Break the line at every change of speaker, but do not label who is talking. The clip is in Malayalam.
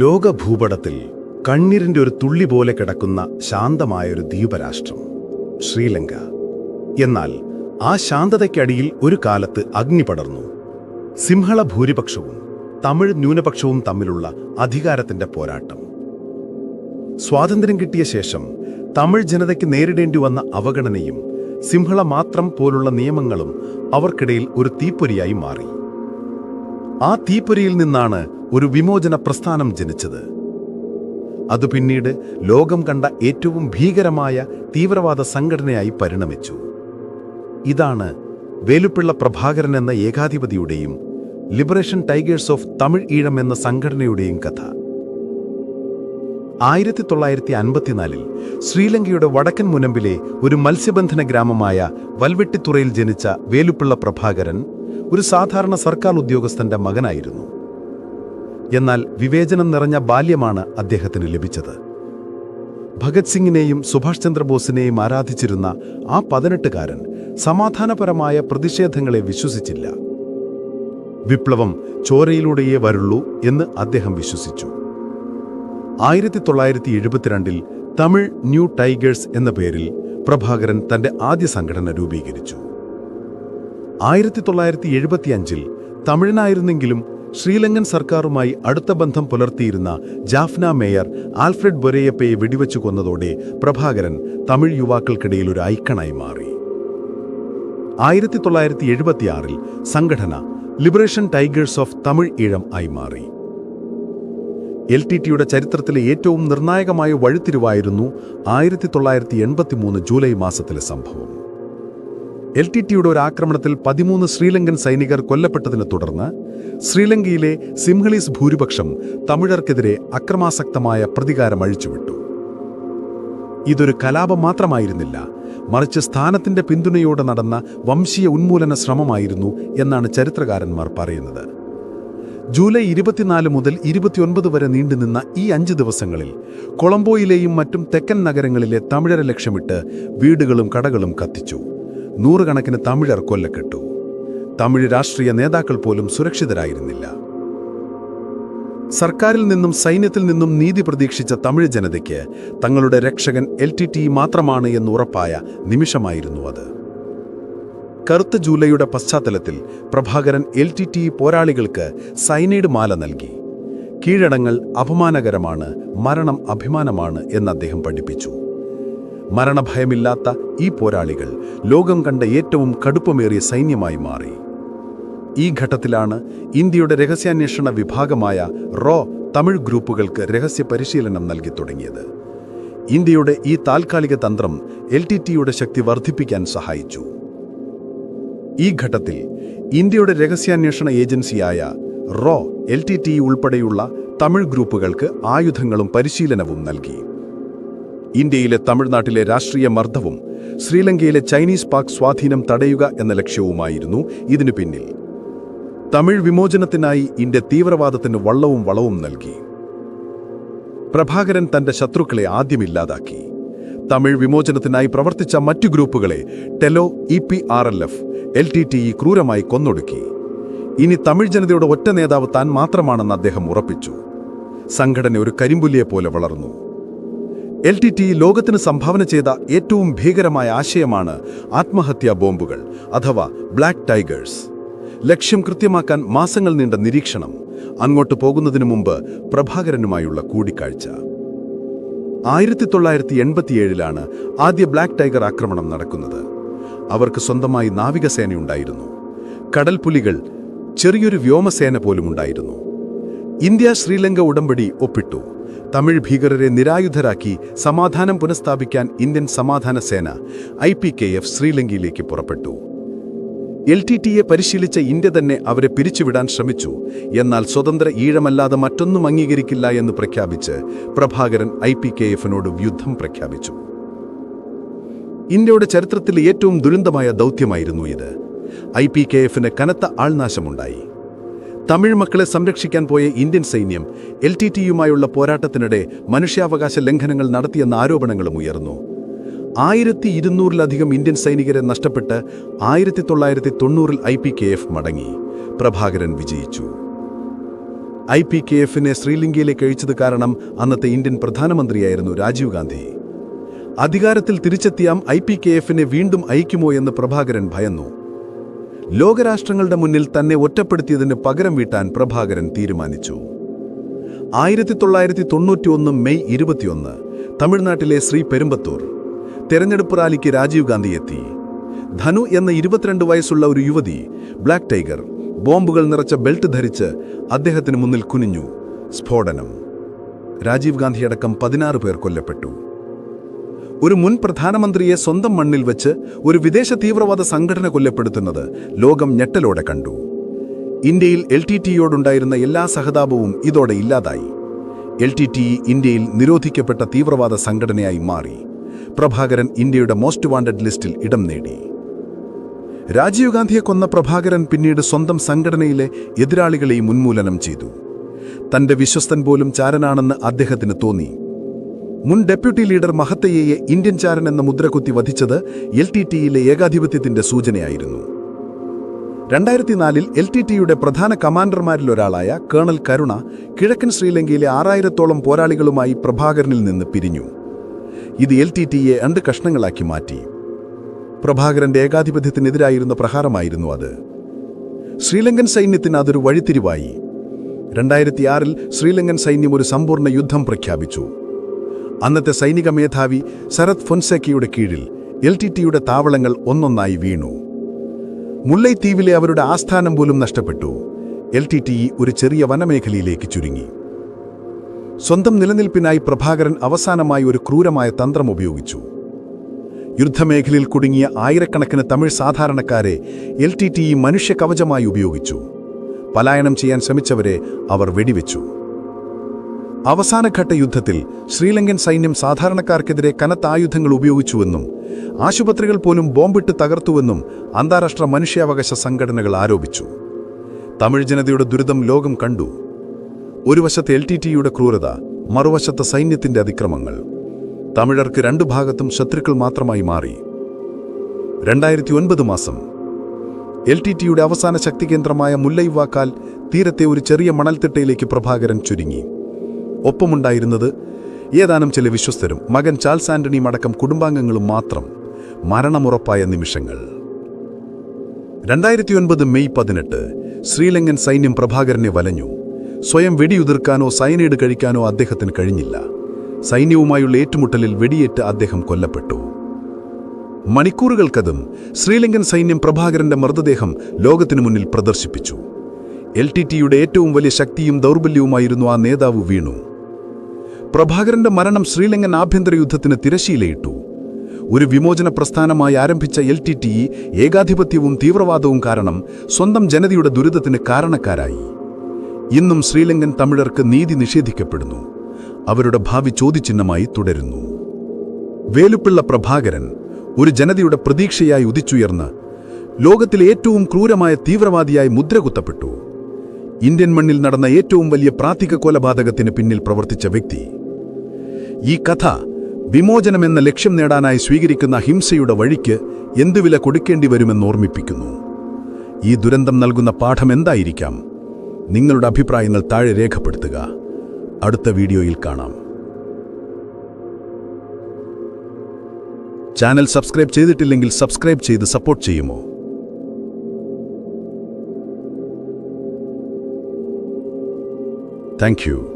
ലോകഭൂപടത്തിൽ കണ്ണീരിന്റെ ഒരു തുള്ളി പോലെ കിടക്കുന്ന ശാന്തമായൊരു ദ്വീപരാഷ്ട്രം ശ്രീലങ്ക. എന്നാൽ ആ ശാന്തതയ്ക്കടിയിൽ ഒരു കാലത്ത് അഗ്നി പടർന്നു. സിംഹള ഭൂരിപക്ഷവും തമിഴ് ന്യൂനപക്ഷവും തമ്മിലുള്ള അധികാരത്തിന്റെ പോരാട്ടം. സ്വാതന്ത്ര്യം കിട്ടിയ ശേഷം തമിഴ് ജനതയ്ക്ക് നേരിടേണ്ടി വന്ന അവഗണനയും സിംഹള മാത്രം പോലുള്ള നിയമങ്ങളും അവർക്കിടയിൽ ഒരു തീപ്പൊരിയായി മാറി. ആ തീപ്പൊരിയിൽ നിന്നാണ് ഒരു വിമോചന പ്രസ്ഥാനം ജനിച്ചത്. അത് പിന്നീട് ലോകം കണ്ട ഏറ്റവും ഭീകരമായ തീവ്രവാദ സംഘടനയായി പരിണമിച്ചു. ഇതാണ് വേലുപ്പിള്ള പ്രഭാകരൻ എന്ന ഏകാധിപതിയുടെയും Liberation Tigers of Tamil Eelam എന്ന സംഘടനയുടെയും കഥ. ആയിരത്തി തൊള്ളായിരത്തി അൻപത്തിനാലിൽ ശ്രീലങ്കയുടെ വടക്കൻ മുനമ്പിലെ ഒരു മത്സ്യബന്ധന ഗ്രാമമായ വൽവെട്ടിത്തുറയിൽ ജനിച്ച വേലുപ്പിള്ള പ്രഭാകരൻ ഒരു സാധാരണ സർക്കാർ ഉദ്യോഗസ്ഥന്റെ മകനായിരുന്നു. എന്നാൽ വിവേചനം നിറഞ്ഞ ബാല്യമാണ് അദ്ദേഹത്തിന് ലഭിച്ചത്. ഭഗത് സിംഗിനെയും സുഭാഷ് ചന്ദ്രബോസിനെയും ആരാധിച്ചിരുന്ന ആ പതിനെട്ടുകാരൻ സമാധാനപരമായ പ്രതിഷേധങ്ങളെ വിശ്വസിച്ചില്ല. വിപ്ലവം ചോരയിലൂടെയേ വരുള്ളൂ എന്ന് അദ്ദേഹം വിശ്വസിച്ചു. ആയിരത്തി തൊള്ളായിരത്തി എഴുപത്തിരണ്ടിൽ തമിഴ് ന്യൂ ടൈഗേഴ്സ് എന്ന പേരിൽ പ്രഭാകരൻ തന്റെ ആദ്യ സംഘടന രൂപീകരിച്ചു. ആയിരത്തി തൊള്ളായിരത്തി എഴുപത്തിയഞ്ചിൽ തമിഴനായിരുന്നെങ്കിലും ശ്രീലങ്കൻ സർക്കാരുമായി അടുത്ത ബന്ധം പുലർത്തിയിരുന്ന ജാഫ്ന മേയർ ആൽഫ്രഡ് ബൊരേയപ്പയെ വെടിവെച്ചു കൊന്നതോടെ പ്രഭാകരൻ തമിഴ് യുവാക്കൾക്കിടയിൽ ഒരു ഐക്കണായി മാറി. ആയിരത്തി തൊള്ളായിരത്തി എഴുപത്തിയാറിൽ സംഘടന Liberation Tigers of Tamil Eelam ആയി മാറി. എൽ ടി ടിയുടെ ചരിത്രത്തിലെ ഏറ്റവും നിർണായകമായ വഴിത്തിരിവായിരുന്നു ആയിരത്തി തൊള്ളായിരത്തി എൺപത്തിമൂന്ന് ജൂലൈ മാസത്തിലെ സംഭവം. എൽ ടി ടിയുടെ ഒരു ആക്രമണത്തിൽ പതിമൂന്ന് ശ്രീലങ്കൻ സൈനികർ കൊല്ലപ്പെട്ടതിനെ തുടർന്ന് ശ്രീലങ്കയിലെ സിംഹളീസ് ഭൂരിപക്ഷം തമിഴർക്കെതിരെ അക്രമാസക്തമായ പ്രതികാരം അഴിച്ചുവിട്ടു. ഇതൊരു കലാപം മാത്രമായിരുന്നില്ല മറിച്ച് സ്ഥാനത്തിന്റെ പിന്തുണയോടെ നടന്ന വംശീയ ഉന്മൂലന ശ്രമമായിരുന്നു എന്നാണ് ചരിത്രകാരന്മാർ പറയുന്നത്. ജൂലൈ ഇരുപത്തിനാല് മുതൽ ഇരുപത്തിയൊൻപത് വരെ നീണ്ടുനിന്ന ഈ അഞ്ച് ദിവസങ്ങളിൽ കൊളംബോയിലെയും മറ്റും തെക്കൻ നഗരങ്ങളിലെ തമിഴരെ ലക്ഷ്യമിട്ട് വീടുകളും കടകളും കത്തിച്ചു. നൂറുകണക്കിന് തമിഴർ കൊല്ലപ്പെട്ടു. തമിഴ് രാഷ്ട്രീയ നേതാക്കൾ പോലും സുരക്ഷിതരായിരുന്നില്ല. സർക്കാരിൽ നിന്നും സൈന്യത്തിൽ നിന്നും നീതി പ്രതീക്ഷിച്ച തമിഴ് ജനതയ്ക്ക് തങ്ങളുടെ രക്ഷകൻ എൽ ടി ടി മാത്രമാണ് എന്ന് ഉറപ്പായ നിമിഷമായിരുന്നു അത്. കറുത്ത ജൂലൈയുടെ പശ്ചാത്തലത്തിൽ പ്രഭാകരൻ എൽ ടി ടി പോരാളികൾക്ക് സൈനൈഡ് മാല നൽകി. കീഴടങ്ങൾ അപമാനകരമാണ് മരണം അഭിമാനമാണ് എന്ന് അദ്ദേഹം പഠിപ്പിച്ചു. മരണഭയമില്ലാത്ത ഈ പോരാളികൾ ലോകം കണ്ട ഏറ്റവും കടുപ്പമേറിയ സൈന്യമായി മാറി. ഈ ഘട്ടത്തിലാണ് ഇന്ത്യയുടെ രഹസ്യാന്വേഷണ വിഭാഗമായ റോ തമിഴ് ഗ്രൂപ്പുകൾക്ക് രഹസ്യ പരിശീലനം നൽകി തുടങ്ങിയത്. ഇന്ത്യയുടെ ഈ താൽക്കാലിക തന്ത്രം എൽ ടി ടിയുടെ ശക്തി വർദ്ധിപ്പിക്കാൻ സഹായിച്ചു. ഈ ഘട്ടത്തിൽ ഇന്ത്യയുടെ രഹസ്യാന്വേഷണ ഏജൻസിയായ റോ എൽ ടി ടി ഉൾപ്പെടെയുള്ള തമിഴ് ഗ്രൂപ്പുകൾക്ക് ആയുധങ്ങളും പരിശീലനവും നൽകി. ഇന്ത്യയിലെ തമിഴ്നാട്ടിലെ രാഷ്ട്രീയ മർദ്ദവും ശ്രീലങ്കയിലെ ചൈനീസ് പാക് സ്വാധീനം തടയുക എന്ന ലക്ഷ്യവുമായിരുന്നു ഇതിനു പിന്നിൽ. തമിഴ് വിമോചനത്തിനായി ഇന്ത്യ തീവ്രവാദത്തിന് വള്ളവും വളവും നൽകി. പ്രഭാകരൻ തന്റെ ശത്രുക്കളെ ആദ്യമില്ലാതാക്കി. തമിഴ് വിമോചനത്തിനായി പ്രവർത്തിച്ച മറ്റു ഗ്രൂപ്പുകളെ TELO E P R L F L T T E ക്രൂരമായി കൊന്നൊടുക്കി. ഇനി തമിഴ് ജനതയുടെ ഒറ്റ നേതാവ് താൻ മാത്രമാണെന്ന് അദ്ദേഹം ഉറപ്പിച്ചു. സംഘടന ഒരു കരിമ്പുലിയെ പോലെ വളർന്നു. എൽ ടി ടി ലോകത്തിന് സംഭാവന ചെയ്ത ഏറ്റവും ഭീകരമായ ആശയമാണ് ആത്മഹത്യാ ബോംബുകൾ അഥവാ ബ്ലാക്ക് ടൈഗേഴ്സ് ലക്ഷ്യം കൃത്യമാക്കാൻ മാസങ്ങൾ നീണ്ട നിരീക്ഷണം. അങ്ങോട്ട് പോകുന്നതിനു മുമ്പ് പ്രഭാകരനുമായുള്ള കൂടിക്കാഴ്ച. ആയിരത്തി തൊള്ളായിരത്തി എൺപത്തിയേഴിലാണ് ആദ്യ ബ്ലാക്ക് ടൈഗർ ആക്രമണം നടക്കുന്നത്. അവർക്ക് സ്വന്തമായി നാവികസേനയുണ്ടായിരുന്നു. കടൽപുലികൾ ചെറിയൊരു വ്യോമസേന പോലുമുണ്ടായിരുന്നു. ഇന്ത്യ ശ്രീലങ്ക ഉടമ്പടി ഒപ്പിട്ടു. തമിഴ് ഭീകരരെ നിരായുധരാക്കി സമാധാനം പുനഃസ്ഥാപിക്കാൻ ഇന്ത്യൻ സമാധാന സേന ഐ പി കെ എഫ് ശ്രീലങ്കയിലേക്ക് പുറപ്പെട്ടു. എൽ ടി ടിയെ പരിശീലിച്ച ഇന്ത്യ തന്നെ അവരെ പിരിച്ചുവിടാൻ ശ്രമിച്ചു. എന്നാൽ സ്വതന്ത്ര ഈഴമല്ലാതെ മറ്റൊന്നും അംഗീകരിക്കില്ല എന്ന് പ്രഖ്യാപിച്ച് പ്രഭാകരൻ ഐ പി കെ എഫിനോട് യുദ്ധം പ്രഖ്യാപിച്ചു. ഇന്ത്യയുടെ ചരിത്രത്തിലെ ഏറ്റവും ദുരന്തമായ ദൗത്യമായിരുന്നു ഇത്. ഐ പി കെ എഫിന് കനത്ത ആൾനാശമുണ്ടായി. തമിഴ് മക്കളെ സംരക്ഷിക്കാൻ പോയ ഇന്ത്യൻ സൈന്യം എൽ ടി ടിയുമായുള്ള പോരാട്ടത്തിനിടെ മനുഷ്യാവകാശ ലംഘനങ്ങൾ നടത്തിയെന്ന ആരോപണങ്ങളും ഉയർന്നു. ആയിരത്തി ഇരുന്നൂറിലധികം ഇന്ത്യൻ സൈനികരെ നഷ്ടപ്പെട്ട് ആയിരത്തി തൊള്ളായിരത്തി തൊണ്ണൂറിൽ ഐ പി കെ എഫ് മടങ്ങി. പ്രഭാകരൻ വിജയിച്ചു. ഐ പി കെ എഫിനെ ശ്രീലങ്കയിലേക്ക് അഴിച്ചത് കാരണം അന്നത്തെ ഇന്ത്യൻ പ്രധാനമന്ത്രിയായിരുന്നു രാജീവ് ഗാന്ധി. അധികാരത്തിൽ തിരിച്ചെത്തിയാം ഐ പി കെ എഫിനെ വീണ്ടും അയക്കുമോ എന്ന് പ്രഭാകരൻ ഭയന്നു. ലോകരാഷ്ട്രങ്ങളുടെ മുന്നിൽ തന്നെ ഒറ്റപ്പെടുത്തിയതിന് പകരം വീട്ടാൻ പ്രഭാകരൻ തീരുമാനിച്ചു. ആയിരത്തി തൊള്ളായിരത്തി തൊണ്ണൂറ്റി ഒന്ന് മെയ് ഇരുപത്തിയൊന്ന് തമിഴ്നാട്ടിലെ ശ്രീ പെരുമ്പത്തൂർ തെരഞ്ഞെടുപ്പ് റാലിക്ക് രാജീവ് ഗാന്ധി എത്തി. ധനു എന്ന ഇരുപത്തിരണ്ട് വയസ്സുള്ള ഒരു യുവതി ബ്ലാക്ക് ടൈഗർ ബോംബുകൾ നിറച്ച ബെൽറ്റ് ധരിച്ച് അദ്ദേഹത്തിന് മുന്നിൽ കുനിഞ്ഞു. സ്ഫോടനം. രാജീവ് ഗാന്ധിയടക്കം പതിനാറ് പേർ കൊല്ലപ്പെട്ടു. ഒരു മുൻ പ്രധാനമന്ത്രിയെ സ്വന്തം മണ്ണിൽ വെച്ച് ഒരു വിദേശ തീവ്രവാദ സംഘടന കൊല്ലപ്പെടുത്തുന്നത് ലോകം ഞെട്ടലോടെ കണ്ടു. ഇന്ത്യയിൽ എൽ ടി ടിയോടുണ്ടായിരുന്ന എല്ലാ സഹതാപവും ഇതോടെ ഇല്ലാതായി. എൽ ടി ടി ഇന്ത്യയിൽ നിരോധിക്കപ്പെട്ട തീവ്രവാദ സംഘടനയായി മാറി. പ്രഭാകരൻ ഇന്ത്യയുടെ മോസ്റ്റ് വാണ്ടഡ് ലിസ്റ്റിൽ ഇടം നേടി. രാജീവ് ഗാന്ധിയെ കൊന്ന പ്രഭാകരൻ പിന്നീട് സ്വന്തം സംഘടനയിലെ എതിരാളികളെയും ഉന്മൂലനം ചെയ്തു. തന്റെ വിശ്വസ്തൻ പോലും ചാരനാണെന്ന് അദ്ദേഹത്തിന് തോന്നി. മുൻ ഡെപ്യൂട്ടി ലീഡർ മഹത്തയ്യയെ ഇന്ത്യൻ ചാരൻ എന്ന മുദ്രകുത്തി വധിച്ചത് എൽ ടി ടിയിലെ ഏകാധിപത്യത്തിന്റെ സൂചനയായിരുന്നു. രണ്ടായിരത്തി നാലിൽ എൽ ടി ടിയുടെ പ്രധാന കമാൻഡർമാരിലൊരാളായ കേണൽ കരുണ കിഴക്കൻ ശ്രീലങ്കയിലെ ആറായിരത്തോളം പോരാളികളുമായി പ്രഭാകരനിൽ നിന്ന് പിരിഞ്ഞു. ഇത് എൽ ടി ടിയെ രണ്ട് കഷ്ണങ്ങളാക്കി മാറ്റി. പ്രഭാകരന്റെ ഏകാധിപത്യത്തിനെതിരായിരുന്ന പ്രഹാരമായിരുന്നു അത്. ശ്രീലങ്കൻ സൈന്യത്തിന് അതൊരു വഴിത്തിരിവായി. രണ്ടായിരത്തിയാറിൽ ശ്രീലങ്കൻ സൈന്യം ഒരു സമ്പൂർണ യുദ്ധം പ്രഖ്യാപിച്ചു. അന്നത്തെ സൈനിക മേധാവി ശരത് ഫൊൻസേക്കയുടെ കീഴിൽ എൽ ടി ടിയുടെ താവളങ്ങൾ ഒന്നൊന്നായി വീണു. മുല്ലൈത്തീവിലെ അവരുടെ ആസ്ഥാനം പോലും നഷ്ടപ്പെട്ടു. എൽ ടി ടി ഒരു ചെറിയ വനമേഖലയിലേക്ക് ചുരുങ്ങി. സ്വന്തം നിലനിൽപ്പിനായി പ്രഭാകരൻ അവസാനമായി ഒരു ക്രൂരമായ തന്ത്രം ഉപയോഗിച്ചു. യുദ്ധമേഖലയിൽ കുടുങ്ങിയ ആയിരക്കണക്കിന് തമിഴ് സാധാരണക്കാരെ എൽ ടി ടി മനുഷ്യ ഉപയോഗിച്ചു. പലായനം ചെയ്യാൻ ശ്രമിച്ചവരെ അവർ വെടിവെച്ചു. അവസാനഘട്ട യുദ്ധത്തിൽ ശ്രീലങ്കൻ സൈന്യം സാധാരണക്കാർക്കെതിരെ കനത്ത ആയുധങ്ങൾ ഉപയോഗിച്ചുവെന്നും ആശുപത്രികൾ പോലും ബോംബിട്ട് തകർത്തുവെന്നും അന്താരാഷ്ട്ര മനുഷ്യാവകാശ സംഘടനകൾ ആരോപിച്ചു. തമിഴ് ജനതയുടെ ദുരിതം ലോകം കണ്ടു. ഒരു വശത്ത് എൽ ടി ടിയുടെ ക്രൂരത മറുവശത്ത് സൈന്യത്തിന്റെ അതിക്രമങ്ങൾ. തമിഴർക്ക് രണ്ടു ഭാഗത്തും ശത്രുക്കൾ മാത്രമായി മാറി. രണ്ടായിരത്തി ഒൻപത് മാസം. എൽ ടി ടിയുടെ അവസാന ശക്തികേന്ദ്രമായ മുല്ലൈവാക്കാൽ തീരത്തെ ഒരു ചെറിയ മണൽത്തിട്ടയിലേക്ക് പ്രഭാകരൻ ചുരുങ്ങി. ഒപ്പമുണ്ടായിരുന്നത് ഏതാനും ചില വിശ്വസ്തരും മകൻ ചാൾസ് ആന്റണിയും അടക്കം കുടുംബാംഗങ്ങളും മാത്രം. മരണമുറപ്പായ നിമിഷങ്ങൾ. രണ്ടായിരത്തി ഒൻപത് മെയ് പതിനെട്ട് ശ്രീലങ്കൻ സൈന്യം പ്രഭാകരനെ വലഞ്ഞു. സ്വയം വെടിയുതിർക്കാനോ സൈനൈഡ് കഴിക്കാനോ അദ്ദേഹത്തിന് കഴിഞ്ഞില്ല. സൈന്യവുമായുള്ള ഏറ്റുമുട്ടലിൽ വെടിയേറ്റ് അദ്ദേഹം കൊല്ലപ്പെട്ടു. മണിക്കൂറുകൾക്കതും ശ്രീലങ്കൻ സൈന്യം പ്രഭാകരന്റെ മൃതദേഹം ലോകത്തിനു മുന്നിൽ പ്രദർശിപ്പിച്ചു. എൽ ഏറ്റവും വലിയ ശക്തിയും ദൗർബല്യവുമായിരുന്നു ആ നേതാവ് വീണു. പ്രഭാകരന്റെ മരണം ശ്രീലങ്കൻ ആഭ്യന്തര യുദ്ധത്തിന് തിരശീലയിട്ടു. ഒരു വിമോചന പ്രസ്ഥാനമായി ആരംഭിച്ച എൽ ടി ടി ഏകാധിപത്യവും തീവ്രവാദവും കാരണം സ്വന്തം ജനതയുടെ ദുരിതത്തിന് കാരണക്കാരായി. ഇന്നും ശ്രീലങ്കൻ തമിഴർക്ക് നീതി നിഷേധിക്കപ്പെടുന്നു. അവരുടെ ഭാവി ചോദ്യചിഹ്നമായി തുടരുന്നു. വേലുപ്പിള്ള പ്രഭാകരൻ ഒരു ജനതയുടെ പ്രതീക്ഷയായി ഉദിച്ചുയർന്ന് ലോകത്തിലെ ഏറ്റവും ക്രൂരമായ തീവ്രവാദിയായി മുദ്രകുത്തപ്പെട്ടു ഇന്ത്യൻ മണ്ണിൽ നടന്ന ഏറ്റവും വലിയ പ്രാത്തിക കൊലപാതകത്തിന് പിന്നിൽ പ്രവർത്തിച്ച വ്യക്തി ഈ കഥ വിമോചനമെന്ന ലക്ഷ്യം നേടാനായി സ്വീകരിക്കുന്ന ഹിംസയുടെ വഴിക്ക് എന്തുവില കൊടുക്കേണ്ടി വരുമെന്ന് ഓർമ്മിപ്പിക്കുന്നു. ഈ ദുരന്തം നൽകുന്ന പാഠം എന്തായിരിക്കാം? നിങ്ങളുടെ അഭിപ്രായങ്ങൾ താഴെ രേഖപ്പെടുത്തുക. അടുത്ത വീഡിയോയിൽ കാണാം. ചാനൽ സബ്സ്ക്രൈബ് ചെയ്തിട്ടില്ലെങ്കിൽ സബ്സ്ക്രൈബ് ചെയ്ത് സപ്പോർട്ട് ചെയ്യുമോ? താങ്ക്